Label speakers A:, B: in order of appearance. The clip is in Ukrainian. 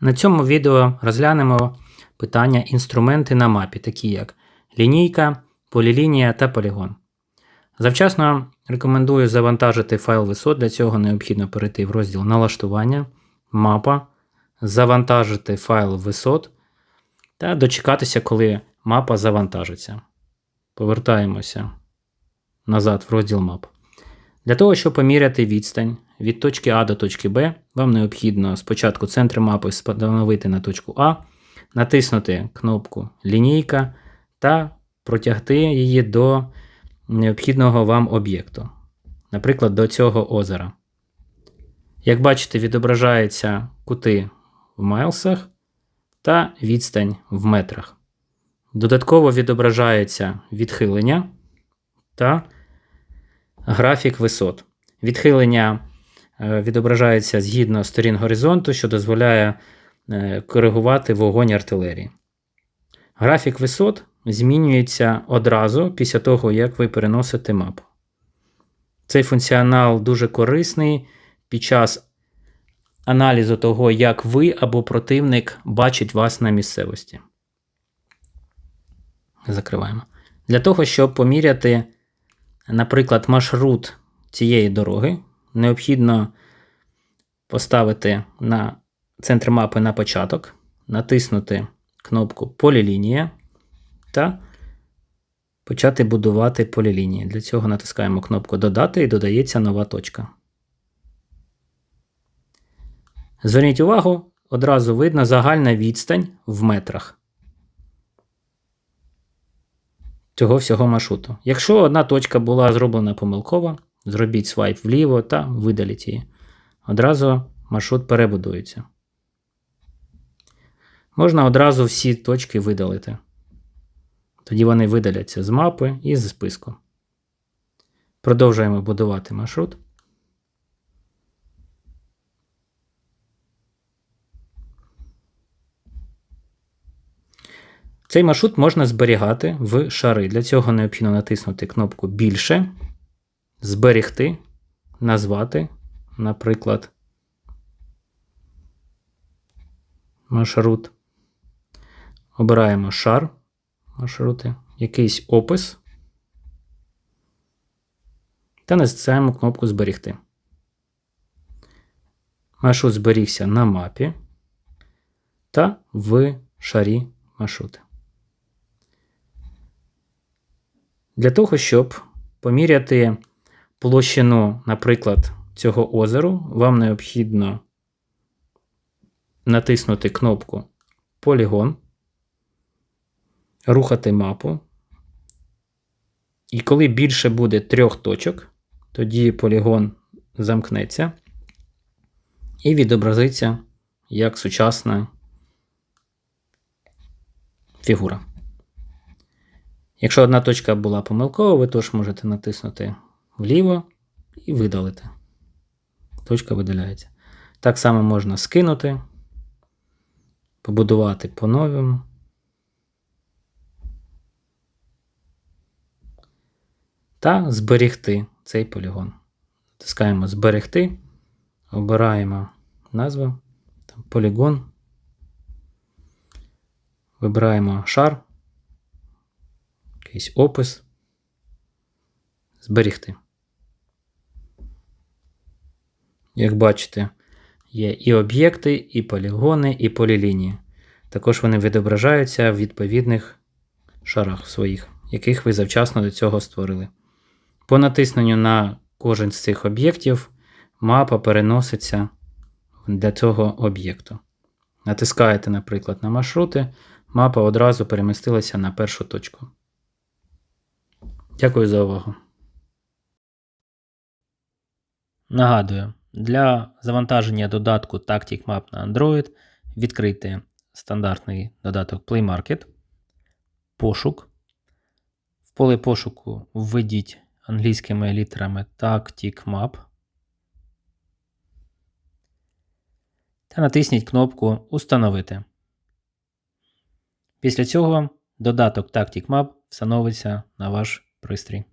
A: На цьому відео розглянемо питання інструменти на мапі, такі як лінійка, полілінія та полігон. Завчасно рекомендую завантажити файл висот. Для цього необхідно перейти в розділ Налаштування, мапа, завантажити файл висот та дочекатися, коли мапа завантажиться. Повертаємося назад в розділ мап. Для того, щоб поміряти відстань від точки А до точки Б, вам необхідно спочатку центр мапи встановити на точку А, натиснути кнопку Лінійка та протягти її до необхідного вам об'єкту, наприклад, до цього озера. Як бачите, відображаються кути в майлсах та відстань в метрах. Додатково відображається відхилення та графік висот. Відхилення відображається згідно сторін горизонту, що дозволяє е, коригувати вогонь артилерії. Графік висот змінюється одразу після того, як ви переносите мапу. Цей функціонал дуже корисний під час аналізу того, як ви або противник бачить вас на місцевості. Закриваємо. Для того, щоб поміряти, наприклад, маршрут цієї дороги, необхідно поставити на центр мапи на початок, натиснути кнопку Полілінія та почати будувати полілінії. Для цього натискаємо кнопку Додати і додається нова точка. Зверніть увагу, одразу видно загальна відстань в метрах цього всього маршруту. Якщо одна точка була зроблена помилково, зробіть свайп вліво та видаліть її. Одразу маршрут перебудується. Можна одразу всі точки видалити. Тоді вони видаляться з мапи і з списку. Продовжуємо будувати маршрут. Цей маршрут можна зберігати в шари. Для цього необхідно натиснути кнопку Більше, зберегти, назвати, наприклад, маршрут. Обираємо шар маршрути, якийсь опис та натискаємо кнопку Зберігти. Маршрут зберігся на мапі та в шарі маршрути. Для того, щоб поміряти площину, наприклад, цього озеру, вам необхідно натиснути кнопку Полігон, рухати мапу. І коли більше буде трьох точок, тоді полігон замкнеться і відобразиться як сучасна фігура. Якщо одна точка була помилкова, ви теж можете натиснути вліво і видалити. Точка видаляється. Так само можна скинути, побудувати по-новому. Та зберегти цей полігон. Натискаємо Зберегти, обираємо назву, там, полігон, вибираємо шар якийсь опис. Зберігти. Як бачите, є і об'єкти, і полігони, і полілінії. Також вони відображаються в відповідних шарах своїх, яких ви завчасно до цього створили. По натисненню на кожен з цих об'єктів мапа переноситься для цього об'єкту. Натискаєте, наприклад, на маршрути, мапа одразу перемістилася на першу точку. Дякую за увагу. Нагадую, для завантаження додатку Tactic Map на Android відкрийте стандартний додаток Play Market, пошук. В поле пошуку введіть англійськими літерами Tactic Map та натисніть кнопку Установити. Після цього додаток Tactic Map встановиться на ваш пристрій.